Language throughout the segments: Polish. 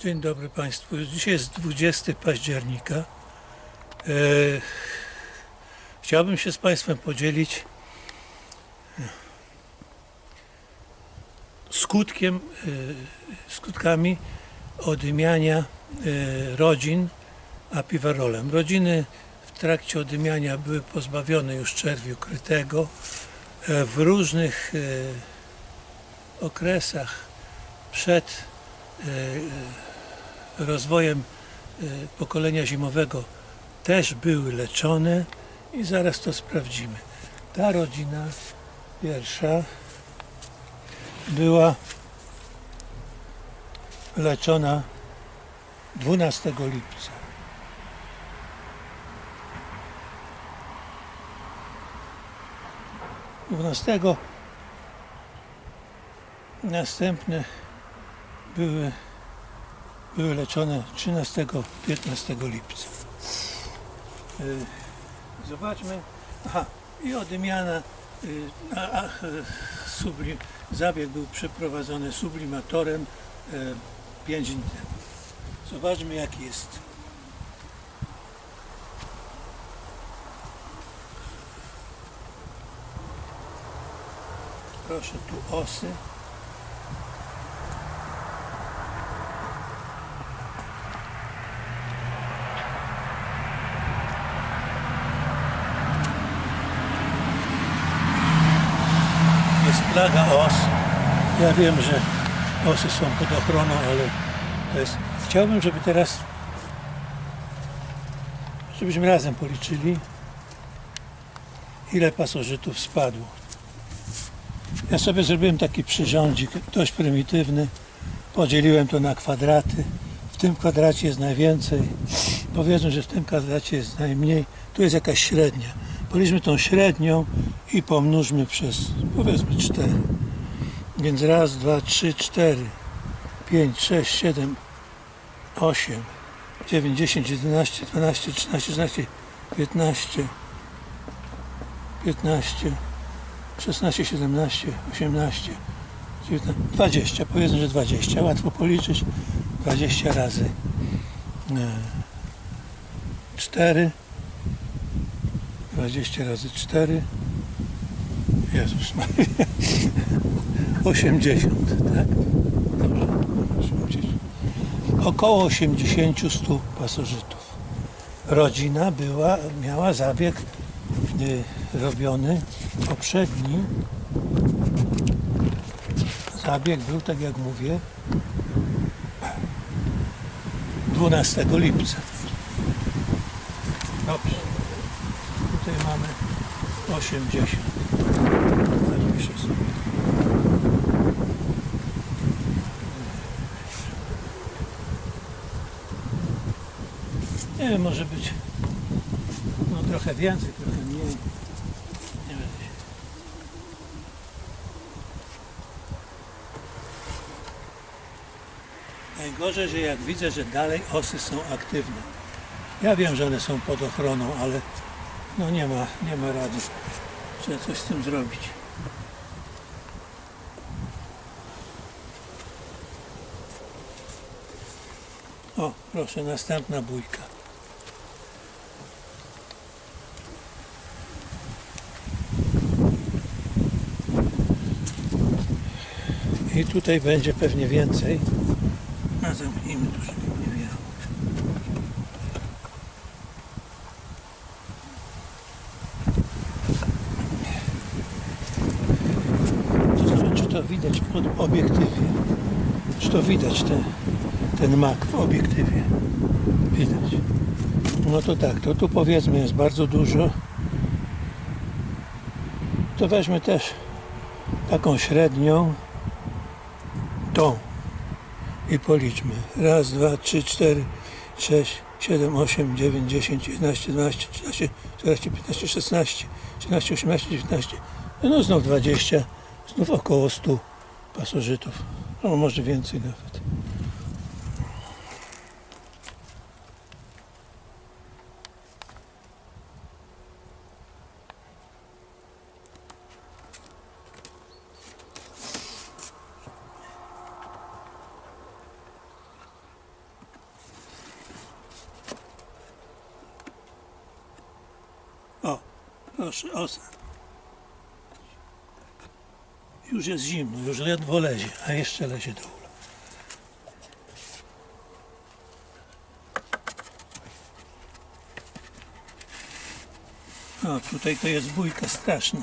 Dzień dobry Państwu. Dzisiaj jest 20 października. E, chciałbym się z Państwem podzielić e, skutkiem, e, skutkami odymiania rodzin apiwarolem. Rodziny w trakcie odymiania były pozbawione już czerwiu krytego. W różnych okresach przed rozwojem e, pokolenia zimowego też były leczone i zaraz to sprawdzimy. Ta rodzina pierwsza była leczona 12 lipca. Dwunastego następne były były leczone 13-15 lipca. Y, Zobaczmy. Aha, i odymiana, y, a, a, sublim, zabieg był przeprowadzony sublimatorem 5 dni temu. Zobaczmy jaki jest. Proszę tu osy. jest plaga os. Ja wiem, że osy są pod ochroną, ale to jest... Chciałbym, żeby teraz żebyśmy razem policzyli ile pasożytów spadło. Ja sobie zrobiłem taki przyrządzik dość prymitywny. Podzieliłem to na kwadraty. W tym kwadracie jest najwięcej. Powiedzmy, że w tym kwadracie jest najmniej. Tu jest jakaś średnia. Policzmy tą średnią i pomnóżmy przez powiedzmy 4. Więc raz, dwa, trzy, cztery, pięć, sześć, siedem, osiem, dziewięć, dziesięć, jedenaście, dwanaście, trzynaście, czternaście, piętnaście, piętnaście, szesnaście, siedemnaście, osiemnaście, dziewiętnaście, dwadzieścia. Powiedzmy, że dwadzieścia. Łatwo policzyć. Dwadzieścia razy e, cztery. 20 razy 4 Jezus Maria 80 tak? Dobrze 80. około 80 100 pasożytów rodzina była, miała zabieg y, robiony poprzedni zabieg był tak jak mówię 12 lipca dobrze tutaj mamy 80. Nie wiem, może być no, trochę więcej, trochę mniej. Najgorzej, że jak widzę, że dalej osy są aktywne. Ja wiem, że one są pod ochroną, ale no nie ma, nie ma rady. Trzeba coś z tym zrobić. O, proszę, następna bójka. I tutaj będzie pewnie więcej. A zamknijmy tu, żeby nie wiało. To czy to widać pod obiektywie? Czy to widać ten, ten mak w obiektywie? Widać. No to tak, to tu powiedzmy jest bardzo dużo. To weźmy też taką średnią, tą i policzmy. Raz, dwa, trzy, cztery, sześć, siedem, osiem, dziewięć, dziesięć, jedenaście, dwanaście, trzynaście, czternaście, piętnaście, szesnaście, siedemnaście, osiemnaście, dziewiętnaście. No znów 20, znów około 100 pasożytów, no może więcej nawet. Proszę, osa. Już jest zimno, już ledwo lezie, a jeszcze lezie do ula. O, tutaj to jest bójka straszna.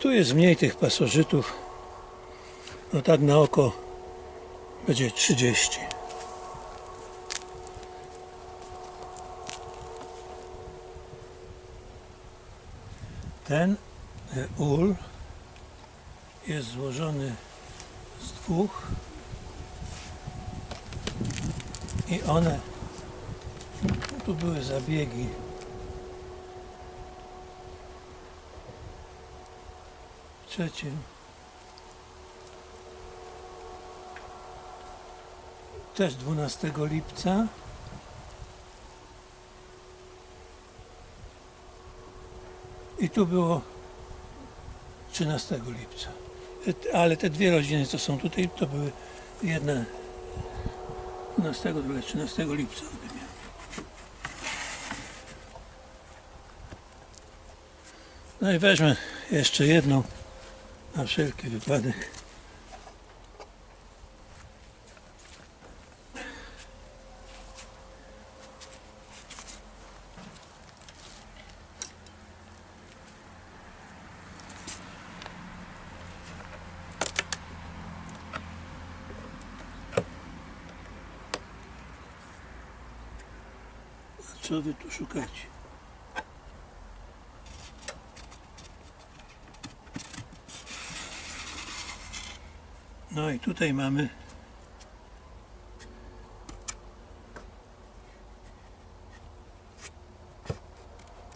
Tu jest mniej tych pasożytów. No tak na oko będzie 30. Ten e, ul jest złożony z dwóch i one tu były zabiegi w trzecim też 12 lipca i tu było 13 lipca ale te dwie rodziny co są tutaj to były jedna 12, druga 13 lipca. No i weźmy jeszcze jedną na wszelki wypadek. Co wy tu szukacie? No i tutaj mamy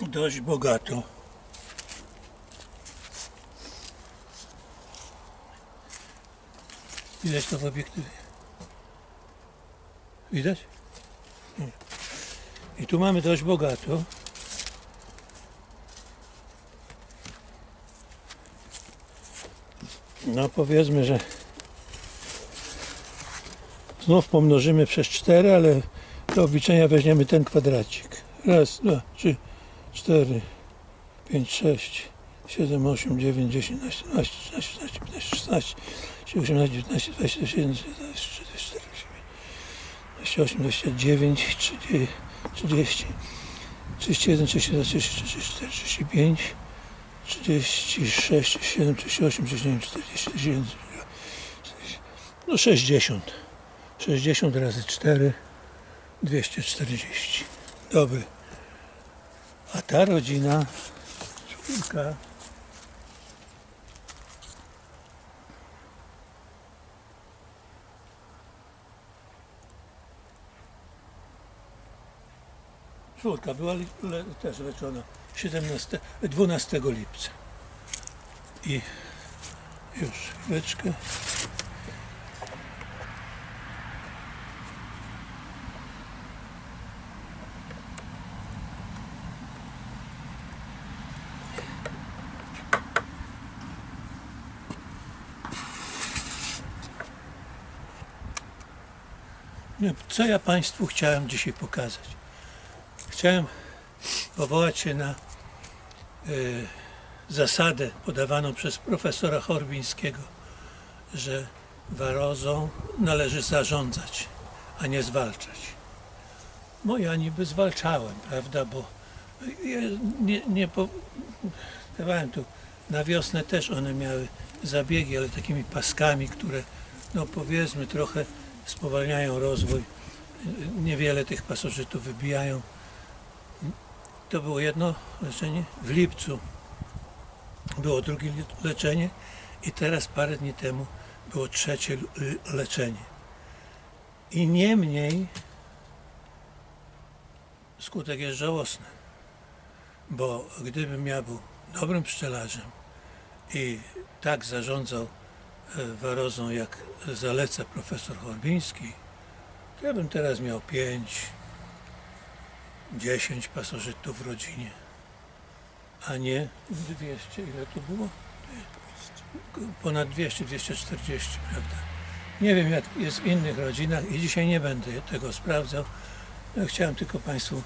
dość bogato. Widać to w obiektywie? Widać? Nie. I tu mamy dość bogato. No powiedzmy, że znów pomnożymy przez 4, ale do obliczenia weźmiemy ten kwadracik. Raz, dwa, trzy, cztery, pięć, sześć, siedem, osiem, dziewięć, dziesięć, dwanaście, trzynaście, czternaście, piętnaście, szesnaście, osiemnaście, dziewiętnaście, dwadzieścia, jeden, dwa, trzy, cztery, dwadzieścia osiem, dwadzieścia dziewięć, trzydzieści, trzydzieści, trzydzieści jeden, trzydzieści dwa, trzydzieści trzy, trzydzieści cztery, trzydzieści pięć, trzydzieści sześć, trzydzieści siedem, trzydzieści osiem, trzydzieści dziewięć, czterdzieści, czterdzieści no sześćdziesiąt. 60 razy 4 240. Dobry. A ta rodzina czwórka czwórka była le, też leczona 17, 12 lipca. I już chwileczkę. Co ja Państwu chciałem dzisiaj pokazać? Chciałem powołać się na y, zasadę podawaną przez profesora Chorbińskiego, że warozą należy zarządzać, a nie zwalczać. No ja niby zwalczałem, prawda, bo ja nie, nie po, dawałem tu na wiosnę też one miały zabiegi, ale takimi paskami, które no powiedzmy trochę spowalniają rozwój, niewiele tych pasożytów wybijają. To było jedno leczenie. W lipcu było drugie le- leczenie i teraz parę dni temu było trzecie leczenie. I niemniej skutek jest żałosny, bo gdybym ja był dobrym pszczelarzem i tak zarządzał e, warozą, jak zaleca profesor Horbiński, to ja bym teraz miał 5, 10 pasożytów w rodzinie, a nie 200. Ile to było? ponad 200, 240, prawda? Nie wiem jak jest w innych rodzinach i dzisiaj nie będę tego sprawdzał. No, chciałem tylko Państwu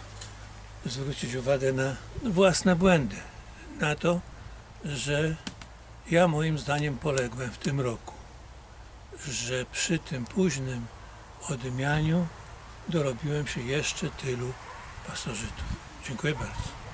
zwrócić uwagę na własne błędy. Na to, że ja moim zdaniem poległem w tym roku, że przy tym późnym odmianiu dorobiłem się jeszcze tylu pasożytów. Dziękuję bardzo.